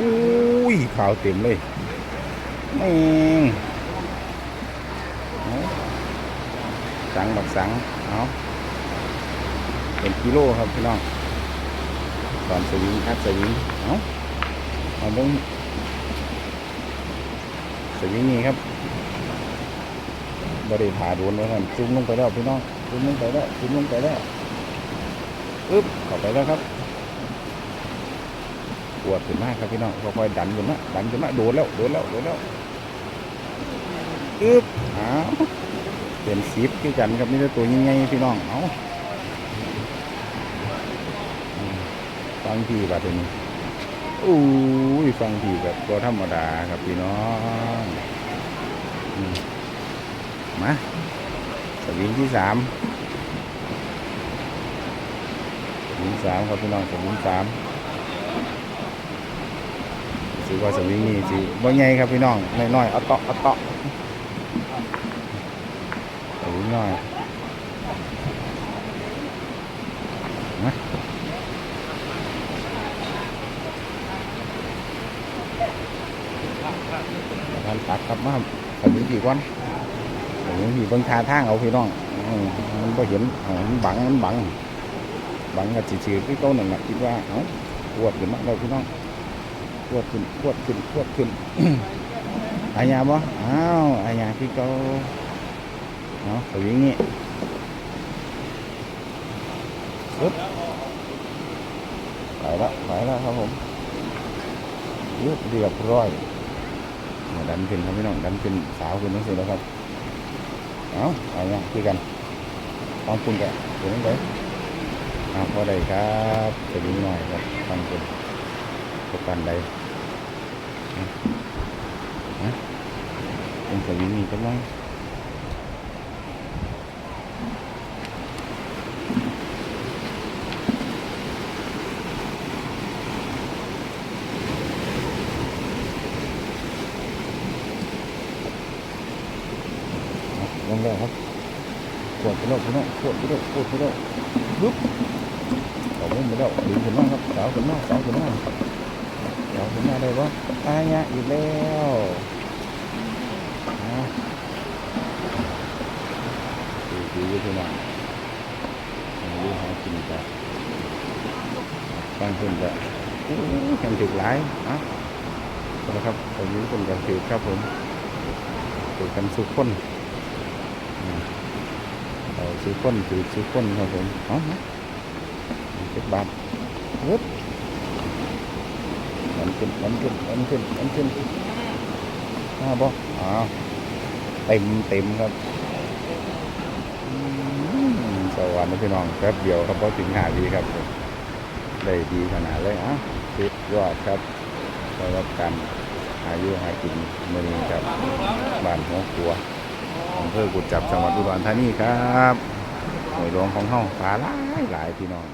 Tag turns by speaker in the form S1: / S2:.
S1: อุ้ยขาวเต็มเลยแม่งสังบักสังเอาเป็นกิโลครับพี่น้องตอนสวิงอัดสวิงเอาเอาเบิ้งสวิงนี่ครับบริผาโดนแล้วครับจุ่มลงไปแล้วพี่น้องจุ่มลงไปแล้วจุ่มลงไปแล้วอึ๊บเข้าไปแล้วครับ ปวดขึ้นมากครับพี่น้องค่อยๆดันขึ้นมาดันขึ้นมาโดนแล้วโดนแล้วโดนแล้วอึ๊บเอาเป็นซีฟคือกันครับนี่ตัวตัวใหญ่ๆพี่น้องเอาอืมฟังพี่บาดนี้อู้ยฟังพี่แบบก็ธรรมดาครับพี่น้องอืมมาสวิงที่สามสวิงสามครับพี่น้องสวิงสามิว่าสวิงนี่สิบ่ใหญ่ครับพี่น้องน้อยๆเอาเตาะเอาเตาะสวิงน้อยนะการตัดครับมาสวิงกี่ก้อนสวิงกี่บิ่งทาทางเอาพี่น้องมันบ่เห็นมันบังมันบังบังกับจืดๆที่เก้าหนึ่งน่ะคิดว่าเอ้าปวดขึ้นมาแล้วพี่น้อง วดขึ้นขวดขึ้นขวดขึ้นอายาบ่อ้าวอายาพี่เขาเนาะตัวอย่างงี้ปึ๊บไปแล้วไปแล้วครับผมเรียบเรียบร้อยดันขึ้นครับพี่น้องดันขึ้นสาวขึ้นนั่นสิแล้วครับเอาอายาพี่กันต้องปุ่นกันเดี๋ยวนี้ไปเอาพอได้ครับตัวนี้หน่อยครับต้องปุ่นประกันใด นะเป็นตัวนี้มีก็ได้ลองแล้วครับขวดไปแล้วพี่น้องขวดไปแล้วขวดไปแล้วลุกเอาเล่นไปแล้วดึงขึ้นมาครับสาวขึ้นมาสาวขึ้นมา เดูอยู่ที่นั่นดูหากินจ้ะบางคนจะแข่งถึกหลายอะนะครับตอนนี้คนกันถือครับผมถือกันสุกคนเอาสุกคนถือสุกคนครับผมเอามาเจ็ดบาทปึ๊บมัน ขึ้นมันขึ้นมันขึ้นมันขึ้นมาบ่อ้าวเต็มเต็มครับสวรรค์นะพี่น้องแป๊บเดียวครับพอถึงหาดีครับ ได้ดีขนาดเลยอะสุดยอดครับสำหรับการอายุหากินมือนี้ครับบ้านหัวครัวอำเภอกุดจับจังหวัดอุดรธานีครับหน่วยหลวงของเฮาปลาหลายหลายพี่น้อง